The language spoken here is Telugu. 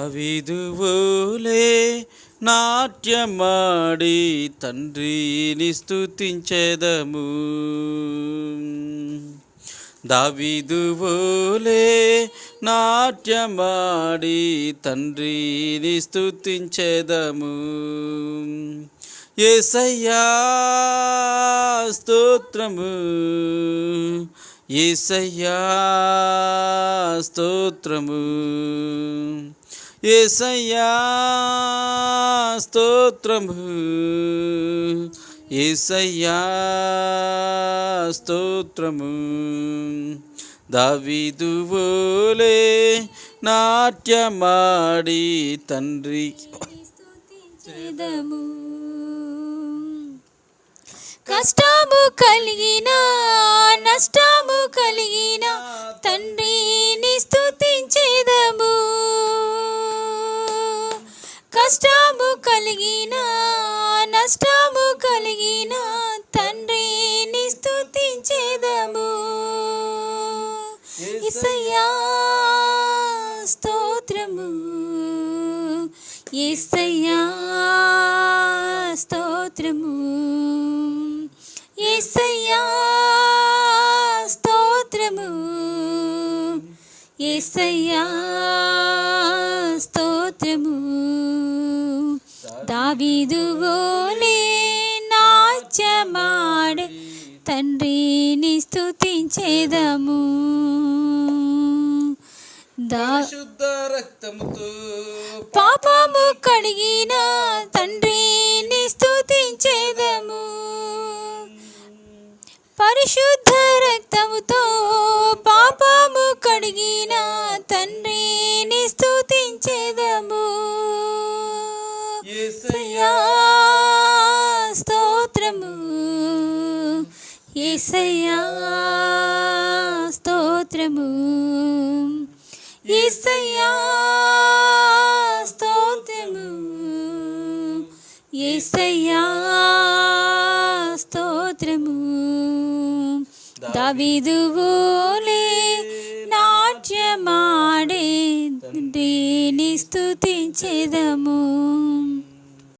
అవిధువులే నాట్యమాడి తండ్రిని స్థుతించెదము దావిదువులే నాట్యమాడి తండ్రిని స్థుతించెదము ఏసయ్యా స్తోత్రము. ఏసయ్యా స్తోత్రము. ఏసయ్యా స్తోత్రము ఏసయ్యా స్తోత్రము దావిదువోలే నాట్యమాడి తండ్రి. చేదము కష్టము కలిగిన నష్టం కష్టము కలిగిన నష్టము కలిగిన తండ్రిని స్తుతించేదము. ఇసయ్యా స్తోత్రము. ఇసయ్యా స్తోత్రము. ఏసయ్యా స్తోత్రము. ఏసయ్యా స్తోత్రము. దావీదువోలే నాట్యమాడ తండ్రిని స్తుతించేదము దా శుద్ధ రక్తముతో పాపము కడిగిన తండ్రిని స్తుతించేదము పరిశుద్ధ రక్తముతో పాపము కడిగిన తండ్రిని ఏసయ్యా స్తోత్రము. ఏసయ్యా స్తోత్రము. ఏసయ్యా స్తోత్రము. ఏసయ్యా స్తోత్రము. దావిదువోలే దేని స్థుతించెదము.